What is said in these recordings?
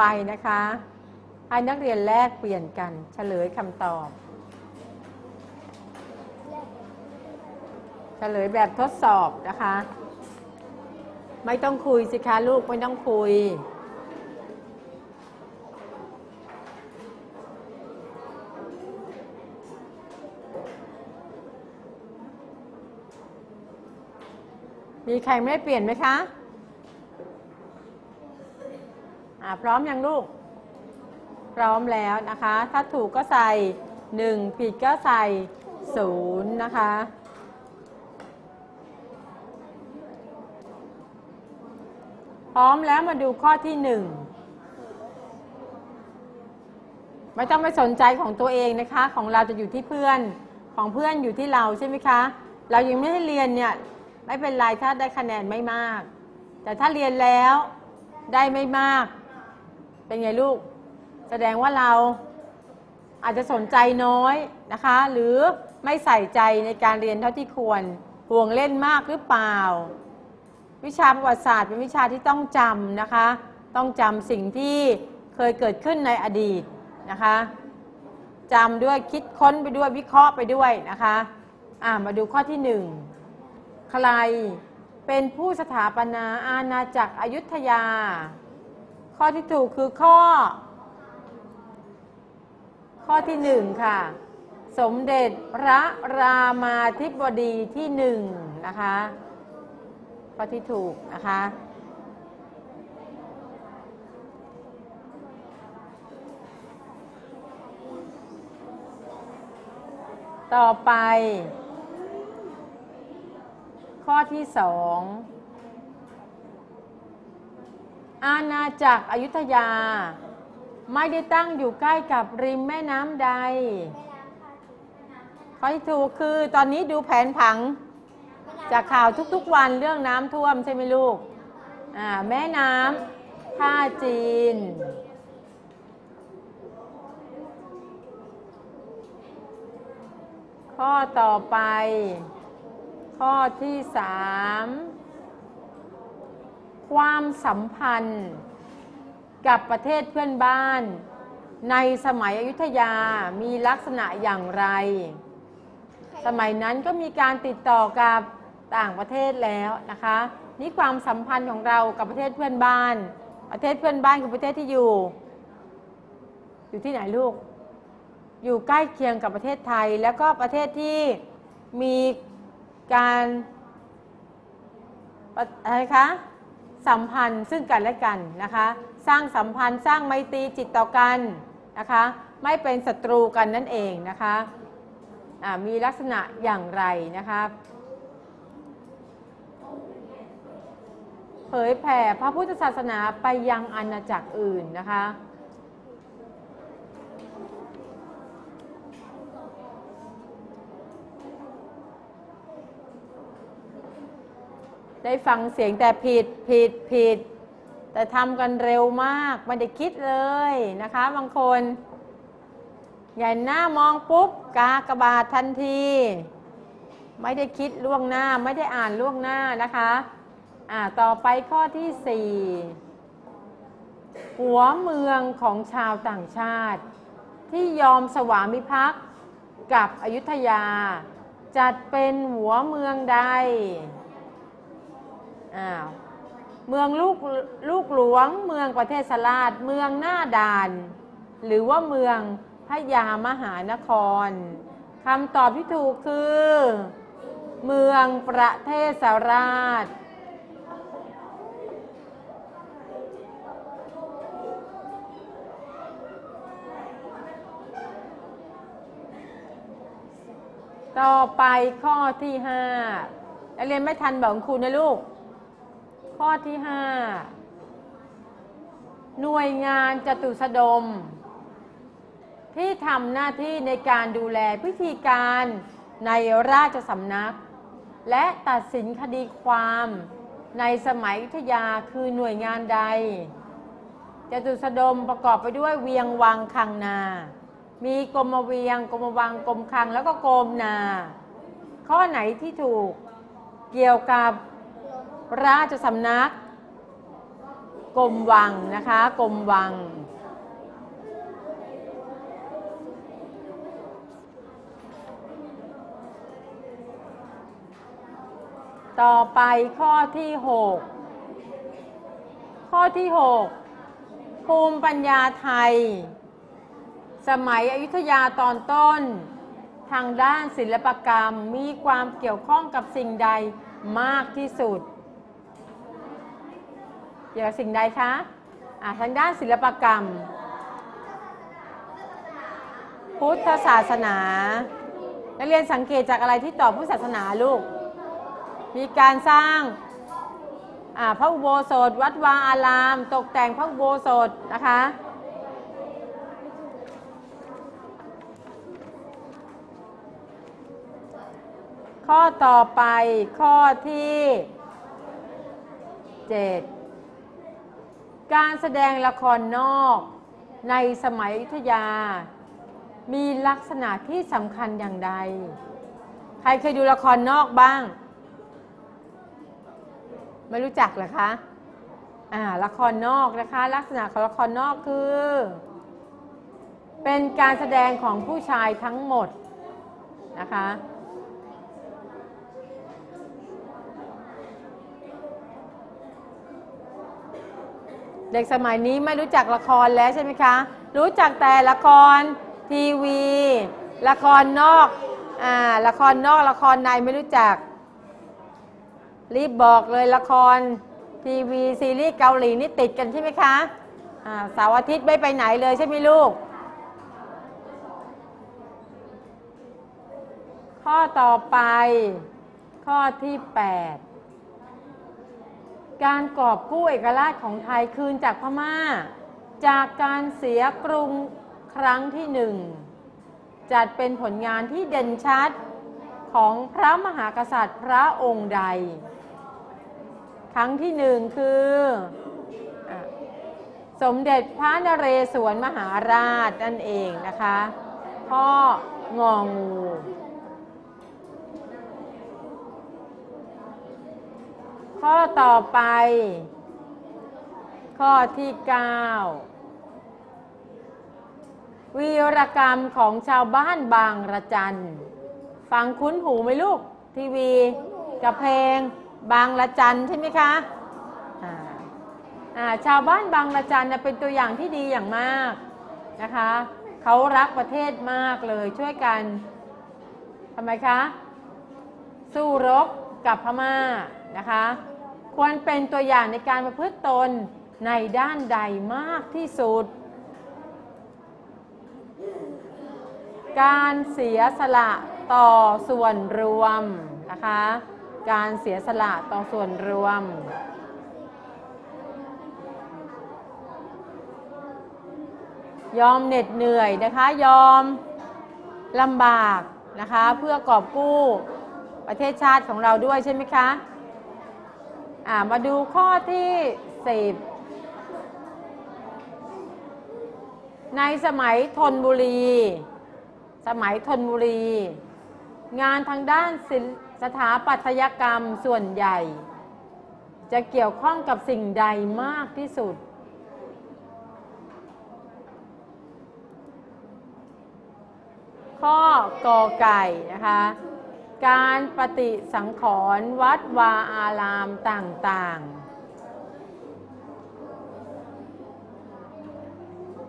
่อไปนะคะให้นักเรียนแลกเปลี่ยนกันเฉลยคำตอบ เฉลยแบบทดสอบนะคะ ไม่ต้องคุยสิคะลูกไม่ต้องคุย มีใครไม่ได้เปลี่ยนไหมคะ อ่า พร้อมยังลูก พร้อมแล้วนะคะ ถ้าถูกก็ใส่ 1 ผิดก็ใส่ 0 นะคะ พร้อมแล้วมาดูข้อที่ 1 ไม่ต้องไปสนใจของตัวเองนะคะ ของเราจะอยู่ที่เพื่อน ของเพื่อนอยู่ที่เราใช่ไหมคะ เรายังไม่ได้เรียนเนี่ยไม่เป็นไรถ้าได้คะแนนไม่มาก แต่ถ้าเรียนแล้วได้ไม่มาก เป็นไงลูก แสดงว่าเราอาจจะสนใจน้อยนะคะ หรือไม่ใส่ใจในการเรียนเท่าที่ควรห่วงเล่นมากหรือเปล่า วิชาประวัติศาสตร์เป็นวิชาที่ต้องจำนะคะ ต้องจำสิ่งที่เคยเกิดขึ้นในอดีตนะคะจำด้วยคิดค้นไปด้วยวิเคราะห์ไปด้วยนะคะอ่ามาดูข้อที่หนึ่งใครเป็นผู้สถาปนาอาณาจักรอยุธยา ข้อที่ถูกคือข้อ ข้อที่หนึ่งค่ะ สมเด็จพระรามาธิบดีที่หนึ่งนะคะ ข้อที่ถูกนะคะต่อไป ข้อที่สอง อาณาจักรอยุธยา ไม่ได้ตั้งอยู่ใกล้กับริมแม่น้ำใดข้อที่ถูกคือตอนนี้ดูแผนผัง จากข่าวทุกๆวันเรื่องน้ำท่วมใช่ไหมลูกอ่าแม่น้ำท่าจีน ข้อต่อไป ข้อที่สาม ความสัมพันธ์ กับประเทศเพื่อนบ้าน ในสมัยอยุธยามีลักษณะอย่างไร สมัยนั้นก็มีการติดต่อกับต่างประเทศแล้วนะคะ นี่ความสัมพันธ์ของเรากับประเทศเพื่อนบ้าน ประเทศเพื่อนบ้านคือประเทศที่อยู่ อยู่ที่ไหนลูก อยู่ใกล้เคียงกับประเทศไทย แล้วก็ประเทศที่มีการอะไรคะ สัมพันธ์ซึ่งกันและกันนะคะ สร้างสัมพันธ์สร้างไมตรีจิตต่อกันนะคะ ไม่เป็นศัตรูกันนั่นเองนะคะะมีลักษณะอย่างไรนะคะเผยแผ่พระพุทธศาสนาไปยังอาณาจักรอื่นนะคะ ได้ฟังเสียงแต่ผิดผิดผิด แต่ทำกันเร็วมากไม่ได้คิดเลยนะคะบางคนใหญ่หน้ามองปุ๊บกากระบาดทันที ไม่ได้คิดล่วงหน้าไม่ได้อ่านล่วงหน้านะคะอ่าต่อไปข้อที่4หัวเมืองของชาวต่างชาติ ที่ยอมสวามิภักดิ์กับอยุธยา จัดเป็นหัวเมืองใด อ้าวเมืองลูกลูกหลวง เมืองประเทศสลาดเมืองหน้าด่าน หรือว่าเมืองพยามหานครคำตอบที่ถูกคือ เมืองประเทศสราชต่อไปข้อที่ห้าเรียนไม่ทันบอกคุณนะลูก ข้อที่ห้าหน่วยงานจตุสดม ที่ทำหน้าที่ในการดูแลพิธีการในราชสำนัก และตัดสินคดีความในสมัยอยุธยาคือหน่วยงานใดจตุสดมประกอบไปด้วยเวียงวังคังนา มีกรมเวียงกรมวังกรมคังแล้วก็กรมนา ข้อไหนที่ถูกเกี่ยวกับ ราชสำนักกรมวังนะคะกรมวัง ต่อไปข้อที่ 6 ข้อที่ 6 ภูมิปัญญาไทย สมัยอยุธยาตอนต้น ทางด้านศิลปกรรมมีความเกี่ยวข้องกับสิ่งใดมากที่สุด เกี่ยวกับสิ่งใดคะะทางด้านศิลปกรรม พุทธศาสนา นักเรียนสังเกตจากอะไรที่ตอบพุทธศาสนาลูก มีการสร้างพระอุโบสถ วัดวาอาราม ตกแต่งพระอุโบสถนะคะข้อต่อไปข้อที่ 7 การแสดงละครนอกในสมัยอยุธยา มีลักษณะที่สำคัญอย่างใด ใครเคยดูละครนอกบ้าง ไม่รู้จักเหรอคะอ่าละครนอกนะคะ ลักษณะของละครนอกคือ เป็นการแสดงของผู้ชายทั้งหมดนะคะ เด็กสมัยนี้ไม่รู้จักละครแล้วใช่ไหมคะ รู้จักแต่ละครทีวี ละครนอกอ่าละครนอกละครในไม่รู้จัก รีบบอกเลยละครทีวีซีรีส์เกาหลีนี่ติดกันใช่ไหมคะอ่าเสาร์อาทิตย์ไม่ไปไหนเลยใช่ไหมลูก ข้อต่อไปข้อที่ 8 การกอบกู้เอกราชของไทยคืนจากพมา่า จากการเสียกรุงครั้งที่หนึ่งจัดเป็นผลงานที่เด่นชัดของพระมหากษัตริย์พระองค์ใด ครั้งที่หนึ่งคือ สมเด็จพระนเรศวรมหาราชนั่นเองนะคะ พ่ององู ข้อต่อไป ข้อที่ 9 วีรกรรมของชาวบ้านบางระจัน ฟังคุ้นหูไหมลูก ทีวีกับเพลงบางระจันใช่ไหมคะชาวบ้านบางระจันเป็นตัวอย่างที่ดีอย่างมากนะคะเขารักประเทศมากเลยช่วยกันทำไมคะ สู้รบกับพม่า นะคะ ควรเป็นตัวอย่างในการประพฤติตนในด้านใดมากที่สุด การเสียสละต่อส่วนรวมนะคะ การเสียสละต่อส่วนรวม ยอมเหน็ดเหนื่อยนะคะ ยอมลำบากนะคะ เพื่อกอบกู้ประเทศชาติของเราด้วยใช่ไหมคะ มาดูข้อที่สิบในสมัยธนบุรี สมัยธนบุรี งานทางด้านสถาปัตยกรรมส่วนใหญ่ จะเกี่ยวข้องกับสิ่งใดมากที่สุด ข้อกอไก่นะคะ การปฏิสังขรณ์วัดวาอารามต่างๆ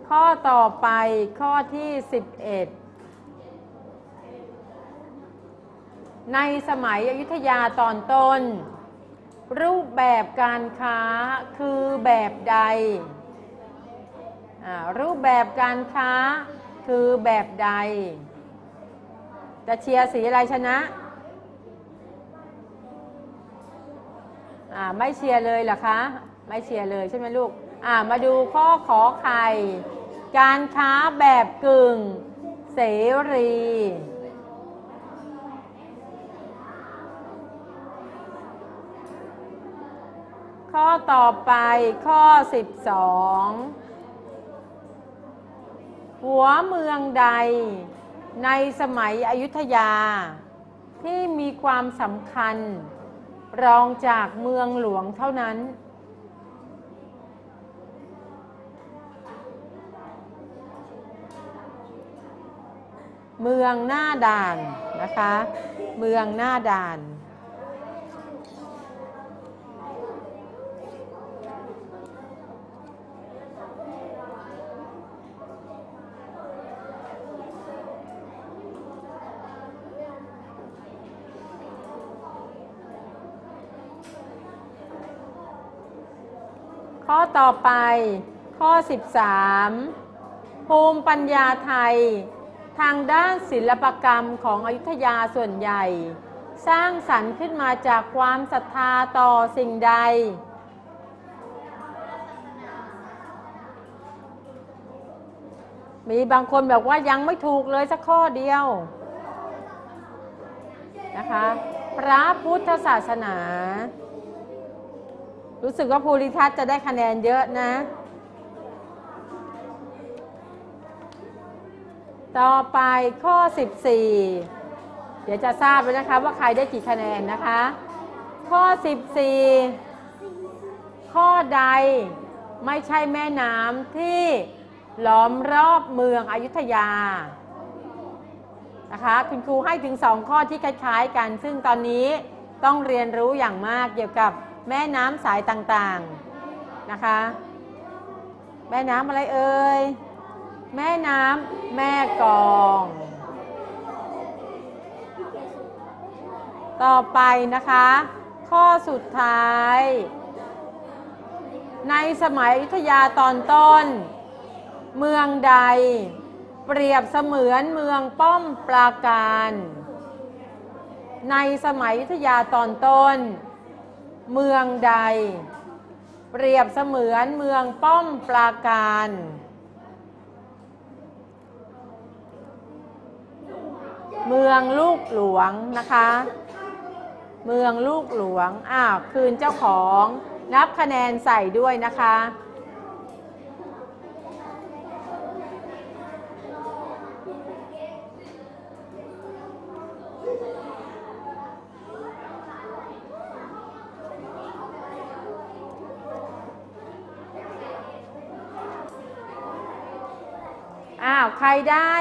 ข้อต่อไปข้อที่ 11 ในสมัยอยุธยาตอนต้น รูปแบบการค้าคือแบบใด รูปแบบการค้าคือแบบใด จะเชียร์สีอะไรชนะ อ่าไม่เชียร์เลยเหรอคะ ไม่เชียร์เลยใช่ไหมลูกอ่ามาดูข้อขอไข่การค้าแบบกึ่งเสรี ข้อต่อไปข้อ 12 หัวเมืองใดในสมัยอยุธยา ที่มีความสำคัญ รองจากเมืองหลวงเท่านั้น เมืองหน้าด่านนะคะ เมืองหน้าด่าน อต่อไป ข้อ 13 ภูมิปัญญาไทย ทางด้านศิลปกรรมของอยุธยาส่วนใหญ่ สร้างสรรค์ขึ้นมาจากความศรัทธาต่อสิ่งใด มีบางคนบอกว่ายังไม่ถูกเลยสักข้อเดียวนะคะ พระพุทธศาสนา รู้สึกว่าภูริทัศน์จะได้คะแนนเยอะนะ ต่อไปข้อ 14 เดี๋ยวจะทราบเลยนะคะว่าใครได้กี่คะแนนนะคะ ข้อ 14 ข้อใดไม่ใช่แม่น้ำที่ล้อมรอบเมืองอยุธยานะคะคุณครูให้ถึงสองข้อที่คล้ายๆกัน ซึ่งตอนนี้ต้องเรียนรู้อย่างมากเกี่ยวกับ แม่น้ำสายต่างๆนะคะ แม่น้ำอะไรเอ่ย แม่น้ำแม่กอง ต่อไปนะคะ ข้อสุดท้าย ในสมัยอยุธยาตอนต้น เมืองใด เปรียบเสมือนเมืองป้อมปราการ ในสมัยอยุธยาตอนต้น เมืองใด เปรียบเสมือนเมืองป้อมปราการ เมืองลูกหลวงนะคะ เมืองลูกหลวงอ้าวคืนเจ้าของนับคะแนนใส่ด้วยนะคะ ครได้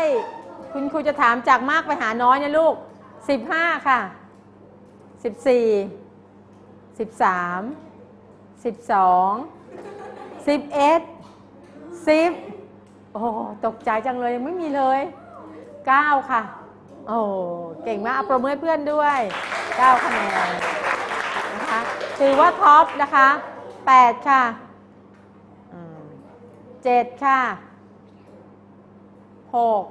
คุณครูจะถามจากมากไปหาน้อยนะลูก 15 ค่ะ 14 13 12 11 10 โอ้ตกใจจังเลยยังไม่มีเลย 9 ค่ะ โอ้เก่งมากเอาประมือเพื่อนด้วย 9 คะแนนนะคะถือว่าท็อปนะคะ 8 ค่ะ7ค่ะ หก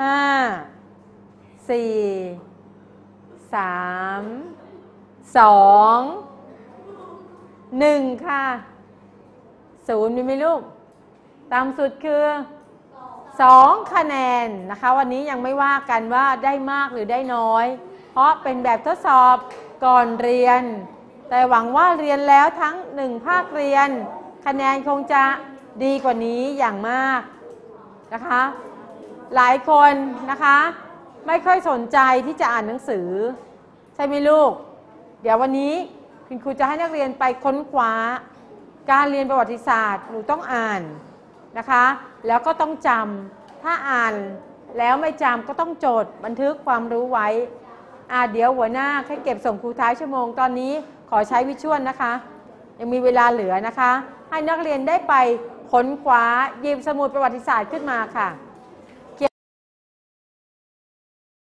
ห้าสี่สามสองหนึ่งค่ะศูนย์มีไหมลูกตามสุดคือสองคะแนนนะคะ วันนี้ยังไม่ว่ากันว่าได้มากหรือได้น้อย เพราะเป็นแบบทดสอบก่อนเรียน แต่หวังว่าเรียนแล้วทั้งหนึ่งภาคเรียน คะแนนคงจะดีกว่านี้อย่างมาก นะคะ หลายคนนะคะไม่ค่อยสนใจที่จะอ่านหนังสือ ใช่ไหมลูก เดี๋ยววันนี้คุณครูจะให้นักเรียนไปค้นคว้า การเรียนประวัติศาสตร์หนูต้องอ่านนะคะ แล้วก็ต้องจำถ้าอ่านแล้วไม่จำก็ต้องจดบันทึกความรู้ไว้อ่าเดี๋ยวหัวหน้าให้เก็บส่งครูท้ายชั่วโมงตอนนี้ขอใช้วิชวลนะคะ ยังมีเวลาเหลือนะคะ ให้นักเรียนได้ไป ค้นคว้าหยิบสมุดประวัติศาสตร์ขึ้นมาค่ะ